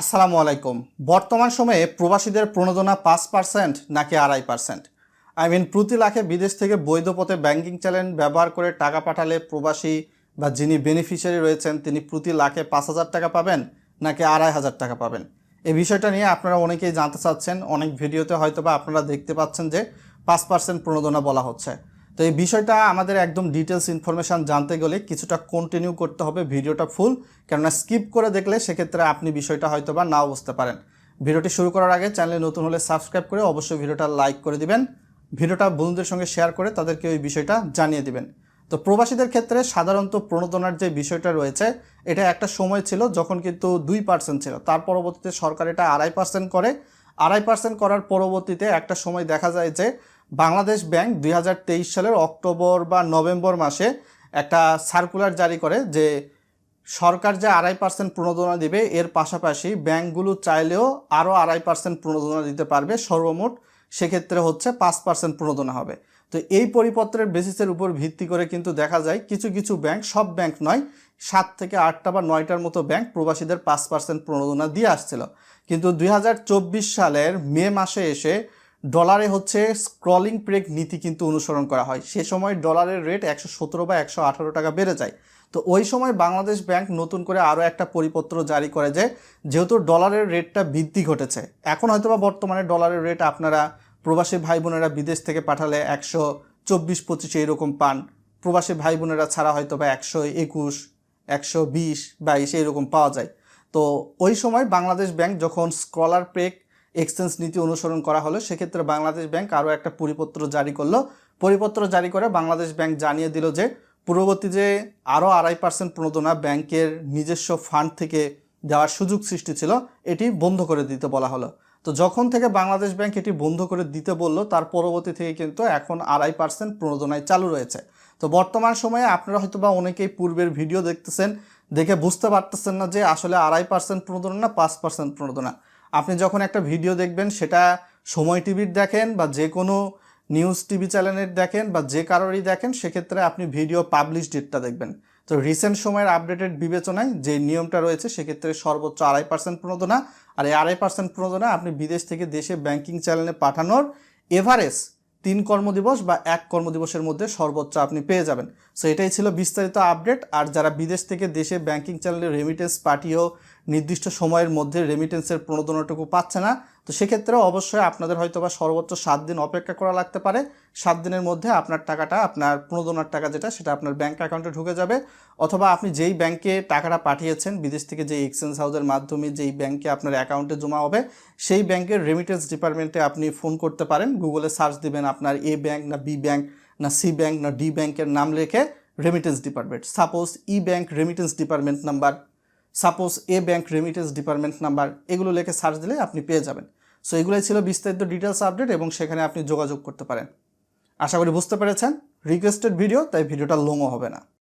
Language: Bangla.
আসসালামু আলাইকুম। বর্তমান সময়ে প্রবাসীদের প্রণোদনা পাঁচ পার্সেন্ট নাকি আড়াই পার্সেন্ট আই মিন প্রতি লাখে বিদেশ থেকে বৈধ পথে ব্যাংকিং চ্যানেল ব্যবহার করে টাকা পাঠালে প্রবাসী বা যিনি বেনিফিশিয়ারি রয়েছেন, তিনি প্রতি লাখে পাঁচ হাজার টাকা পাবেন নাকি আড়াই হাজার টাকা পাবেন? এই বিষয়টা নিয়ে আপনারা অনেকেই জানতে চাচ্ছেন। অনেক ভিডিওতে হয়তো বা আপনারা দেখতে পাচ্ছেন যে পাঁচ পার্সেন্ট প্রণোদনা বলা হচ্ছে। তো এই বিষয়টা আমাদের একদম ডিটেলস ইনফরমেশান জানতে গেলে কিছুটা কন্টিনিউ করতে হবে ভিডিওটা ফুল কেননা স্কিপ করে দেখলে সেক্ষেত্রে আপনি বিষয়টা হয়তো বা নাও বুঝতে পারেন। ভিডিওটি শুরু করার আগে চ্যানেলে নতুন হলে সাবস্ক্রাইব করে অবশ্যই ভিডিওটা লাইক করে দিবেন। ভিডিওটা বন্ধুদের সঙ্গে শেয়ার করে তাদেরকে ওই বিষয়টা জানিয়ে দিবেন। তো প্রবাসীদের ক্ষেত্রে সাধারণত প্রণোদনার যে বিষয়টা রয়েছে, এটা একটা সময় ছিল যখন কিন্তু দুই পার্সেন্ট ছিল। তার পরবর্তীতে সরকার এটা আড়াই পার্সেন্ট করে। আড়াই পার্সেন্ট করার পরবর্তীতে একটা সময় দেখা যায় যে বাংলাদেশ ব্যাংক দুই হাজার তেইশ সালের অক্টোবর বা নভেম্বর মাসে একটা সার্কুলার জারি করে যে সরকার যে আড়াই পার্সেন্ট প্রণোদনা দিবে, এর পাশাপাশি ব্যাংকগুলো চাইলেও আরও আড়াই পার্সেন্ট প্রণোদনা দিতে পারবে, সর্বমোট সেক্ষেত্রে হচ্ছে পাঁচ পার্সেন্ট প্রণোদনা হবে। তো এই পরিপত্রের বেসিসের উপর ভিত্তি করে কিন্তু দেখা যায় কিছু কিছু ব্যাংক, সব ব্যাংক নয়, সাত থেকে আটটা বা নয়টার মতো ব্যাংক প্রবাসীদের পাঁচ পার্সেন্ট প্রণোদনা দিয়ে আসছিল। কিন্তু দুই হাজার চব্বিশ সালের মে মাসে এসে ডলারে হচ্ছে স্ক্রলিং ব্রেক নীতি কিন্তু অনুসরণ করা হয়। সে সময় ডলারের রেট একশো সতেরো বা একশো আঠারো টাকা বেড়ে যায়। তো ওই সময় বাংলাদেশ ব্যাংক নতুন করে আরও একটা পরিপত্র জারি করে যে, যেহেতু ডলারের রেটটা বৃদ্ধি ঘটেছে, এখন হয়তো বা বর্তমানে ডলারের রেট আপনারা প্রবাসী ভাই বোনেরা বিদেশ থেকে পাঠালে একশো চব্বিশ পঁচিশে এরকম পান। প্রবাসী ভাই বোনেরা ছাড়া হয়তো বা একশো একুশ, একশো বিশ, বাইশ এরকম পাওয়া যায়। তো ওই সময় বাংলাদেশ ব্যাংক যখন স্কলার প্রেক এক্সচেঞ্জ নীতি অনুসরণ করা হলো, সেক্ষেত্রে বাংলাদেশ ব্যাংক আরও একটা পরিপত্র জারি করল। পরিপত্র জারি করে বাংলাদেশ ব্যাংক জানিয়ে দিল যে, পূর্ববর্তী যে আরও আড়াই পার্সেন্ট প্রণোদনা ব্যাংকের নিজস্ব ফান্ড থেকে দেওয়ার সুযোগ সৃষ্টি ছিল, এটি বন্ধ করে দিতে বলা হলো। তো যখন থেকে বাংলাদেশ ব্যাংক এটি বন্ধ করে দিতে বলল, তার পরবর্তী থেকে কিন্তু এখন আড়াই পার্সেন্ট প্রণোদনায় চালু রয়েছে। তো বর্তমান সময়ে আপনারা হয়তো বা অনেকেই পূর্বের ভিডিও দেখতেছেন, দেখে বুঝতে পারতেছেন না যে আসলে আড়াই পার্সেন্ট প্রণোদনা না পাঁচ পার্সেন্ট প্রণোদনা। আপনি যখন একটা ভিডিও দেখবেন, সেটা সময় টিভির দেখেন বা যে কোনো নিউজ টিভি চ্যানেলের দেখেন বা যে কারোরই দেখেন, সেক্ষেত্রে আপনি ভিডিও পাবলিশ ডেটটা দেখবেন। তো রিসেন্ট সময়ের আপডেটেড বিবেচনায় যে নিয়মটা রয়েছে, সেক্ষেত্রে সর্বোচ্চ আড়াই পার্সেন্ট প্রণোদনা। আর এই আড়াই পার্সেন্ট প্রণোদনা আপনি বিদেশ থেকে দেশে ব্যাংকিং চ্যানেলে পাঠানোর এভারেজ তিন কর্মদিবস বা এক কর্মদিবসের মধ্যে সর্বোচ্চ আপনি পেয়ে যাবেন। সো এটাই ছিল বিস্তারিত আপডেট আর যারা বিদেশ থেকে দেশে ব্যাংকিং চ্যানেলে রেমিটেন্স পাঠিয়েও নির্দিষ্ট সময়ের মধ্যে রেমিটেন্সের প্রণোদনাটুকু পাচ্ছে না। তো সেক্ষেত্রেও অবশ্যই আপনাদের হয়তো বা সর্বোচ্চ সাত দিন অপেক্ষা করা লাগতে পারে। সাত দিনের মধ্যে আপনার টাকাটা, আপনার প্রণোদনার টাকা যেটা, সেটা আপনার ব্যাংক অ্যাকাউন্টে ঢুকে যাবে। অথবা আপনি যেই ব্যাংকে টাকাটা পাঠিয়েছেন, বিদেশ থেকে যে এক্সচেঞ্জ হাউসের মাধ্যমে যেই ব্যাংকে আপনার অ্যাকাউন্টে জমা হবে, সেই ব্যাংকের রেমিটেন্স ডিপার্টমেন্টে আপনি ফোন করতে পারেন। গুগলে সার্চ দিবেন আপনার এ ব্যাংক না বি ব্যাংক না সি ব্যাংক না ডি ব্যাংকের নাম রেখে remittance department suppose E bank remittance department number suppose A bank remittance department number এগুলো লেখে সার্চ দিলে আপনি পেয়ে যাবেন। সো এগুলোই ছিল বিস্তারিত ডিটেলস আপডেট এবং সেখানে আপনি যোগাযোগ করতে পারেন। আশা করি বুঝতে পেরেছেন। রিকোয়েস্টেড ভিডিও তাই ভিডিওটা লংও হবে না।